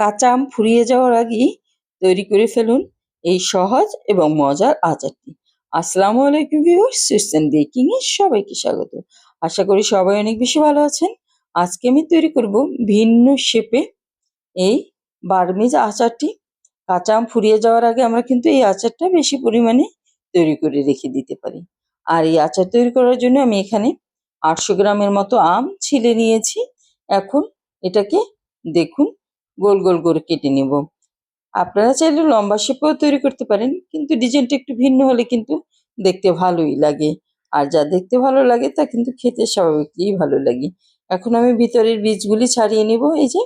কাঁচা আম ফুরিয়ে যাওয়ার আগেই তৈরি করে ফেলুন এই সহজ এবং মজার আচারটি। আসসালামু আলাইকুম ভিউয়ার্স সুইসেন বেকিং এ সবাইকে স্বাগত। আশা করি সবাই অনেক বেশি ভালো আছেন। আজকে আমি তৈরি করব ভিন্ন শেপে এই বার্মিজ আচারটি। কাঁচা আম ফুরিয়ে যাওয়ার আগে আমরা কিন্তু এই আচারটা বেশি পরিমাণে তৈরি করে রেখে দিতে পারি। আর এই আচার তৈরি করার জন্য আমি এখানে আটশো গ্রামের মতো আম ছিলে নিয়েছি। এখন এটাকে দেখুন গোল গোল করে কেটে নেব। আপনারা চাইলে লম্বা শেপেও তৈরি করতে পারেন, কিন্তু ডিজাইনটা একটু ভিন্ন হলে কিন্তু দেখতে ভালোই লাগে। আর যা দেখতে ভালো লাগে তা কিন্তু খেতে স্বাভাবিকই ভালো লাগে। এখন আমি ভিতরের বীজগুলি ছাড়িয়ে নেব, এই যে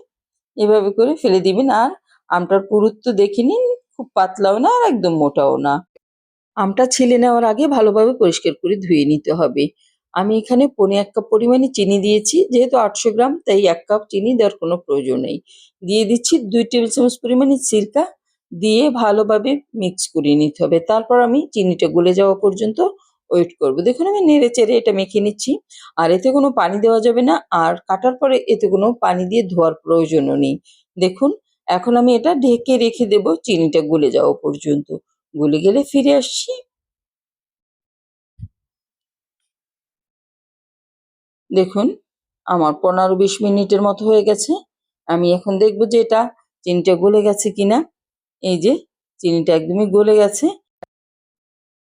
এভাবে করে ফেলে দিবেন। আর আমটার পুরুত্ব দেখে নিন, খুব পাতলাও না আর একদম মোটাও না। আমটা ছিলে নেওয়ার আগে ভালোভাবে পরিষ্কার করে ধুয়ে নিতে হবে। আমি এখানে পনে এক কাপ পরিমাণে চিনি দিয়েছি, যেহেতু আটশো গ্রাম, তাই এক কাপ চিনি দেওয়ার কোনো প্রয়োজন নেই। দিয়ে দিচ্ছি দুই টেবিল চামচ পরিমাণে সিরকা, দিয়ে ভালোভাবে মিক্স করে নিতে হবে। তারপর আমি চিনিটা গলে যাওয়া পর্যন্ত ওয়েট করব। দেখুন, আমি নেড়ে চেড়ে এটা মেখে নিচ্ছি। আর এতে কোনো পানি দেওয়া যাবে না। আর কাটার পরে এতে কোনো পানি দিয়ে ধোয়ার প্রয়োজনও নেই। দেখুন, এখন আমি এটা ঢেকে রেখে দেব চিনিটা গলে যাওয়া পর্যন্ত। গলে গেলে ফিরে আসছি। দেখুন, আমার পনেরো বিশ মিনিটের মতো হয়ে গেছে। আমি এখন দেখব যে এটা চিনিটা গলে গেছে কিনা। এই যে চিনিটা একদমই গলে গেছে।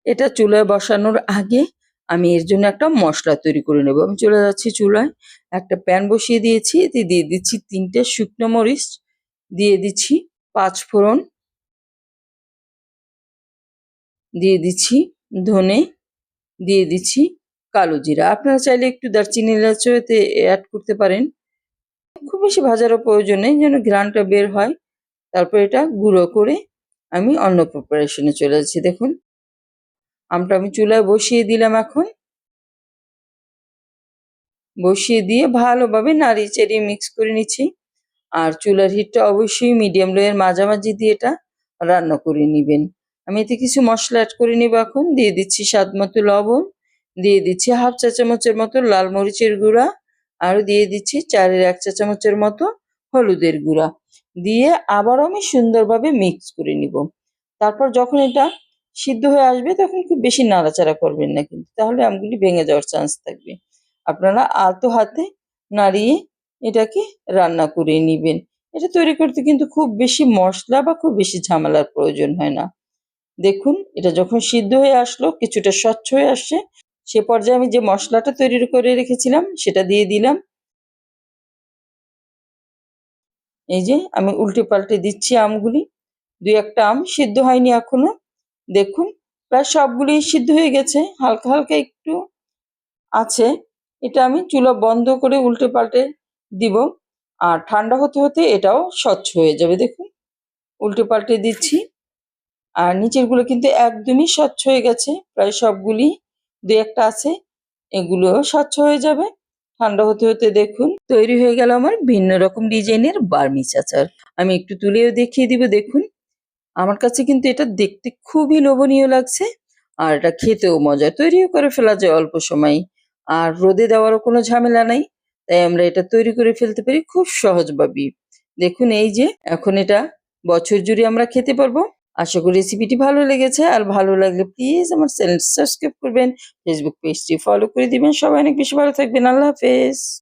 এটা চুলায় বসানোর আগে আমি এর জন্য একটা মশলা তৈরি করে নেব। আমি চলে যাচ্ছি চুলায়। একটা প্যান বসিয়ে দিয়েছি। এতে দিয়ে দিচ্ছি তিনটে শুকনো মরিচ। দিয়ে দিচ্ছি পাঁচ ফোড়ন। দিয়ে দিচ্ছি ধনে। দিয়ে দিচ্ছি কালো জিরা। আপনারা চাইলে একটু দারচিনি এলাচও এতে অ্যাড করতে পারেন। খুব বেশি ভাজারও প্রয়োজন নেই, যেন ঘ্রাণটা বের হয়। তারপর এটা গুঁড়ো করে আমি অন্য প্রিপারেশনে চলে যাচ্ছি, দেখুন। আমটা আমি চুলায় বসিয়ে দিলাম এখন। বসিয়ে দিয়ে ভালোভাবে নাড়িয়ে চাড়িয়ে মিক্স করে নিচ্ছি। আর চুলার হিটটা অবশ্যই মিডিয়াম লোয়ের মাঝামাঝি দিয়ে এটা রান্না করে নেবেন। আমি এতে কিছু মশলা অ্যাড করে নেব এখন। দিয়ে দিচ্ছি স্বাদ মতো লবণ। দিয়ে দিচ্ছি হাফ চা চামচের মতো লাল মরিচের গুঁড়া আর দিয়ে দিচ্ছি চারের এক চা চামচের মতো হলুদের গুঁড়া। দিয়ে আবার আমি সুন্দরভাবে মিক্স করে নিব। তারপর যখন এটা সিদ্ধ হয়ে আসবে তখন খুব বেশি নাড়াচাড়া করবেন না কিন্তু, তাহলে আমগুলি ভেঙে যাওয়ার চান্স থাকবে। আপনারা আলতো হাতে নাড়িয়ে এটাকে রান্না করে নেবেন। এটা তৈরি করতে কিন্তু খুব বেশি মশলা বা খুব বেশি ঝামেলার প্রয়োজন হয় না। দেখুন, এটা যখন সিদ্ধ হয়ে আসলো, কিছুটা স্বচ্ছ হয়ে আসছে সে পর্যায়ে আমি যে মশলাটা তৈরি করে রেখেছিলাম, সেটা দিয়ে দিলাম। এই যে আমি উল্টে পাল্টে দিচ্ছি আমগুলি। দুই একটা আম সিদ্ধ হয়নি এখনও। দেখুন, প্রায় সবগুলি সিদ্ধ হয়ে গেছে। হালকা হালকা একটু আছে। এটা আমি চুলা বন্ধ করে উল্টে পাল্টে দিব। আর ঠান্ডা হতে হতে এটাও স্বচ্ছ হয়ে যাবে, দেখুন। উল্টে পাল্টে দিচ্ছি। আর নিচেরগুলো কিন্তু একদমই স্বচ্ছ হয়ে গেছে। প্রায় সবগুলি দু একটা আছে এগুলো স্বচ্ছ হয়ে যাবে। ঠান্ডা হতে হতে দেখুন, তৈরি হয়ে গেল আমার ভিন্ন রকম ডিজাইনের বার্মিচ আচার। আমি একটু তুলেও দেখিয়ে দিব, দেখুন। আমার কাছে কিন্তু এটা দেখতে খুবই লোভনীয় লাগছে, আর এটা খেতেও মজা। তৈরিও করে ফেলা যায় অল্প সময়, আর রোদে দেওয়ারও কোনো ঝামেলা নাই, তাই আমরা এটা তৈরি করে ফেলতে পারি খুব সহজভাবেই। দেখুন, এই যে, এখন এটা বছর জুড়ে আমরা খেতে পারব। আশা করি রেসিপিটি ভালো লেগেছে। আর ভালো লাগলে প্লিজ আমার চ্যানেল সাবস্ক্রাইব করবেন। ফেসবুক পেজটি ফলো করে দিবেন। সবাই অনেক বেশি ভালো থাকবেন। আল্লাহ হাফেজ।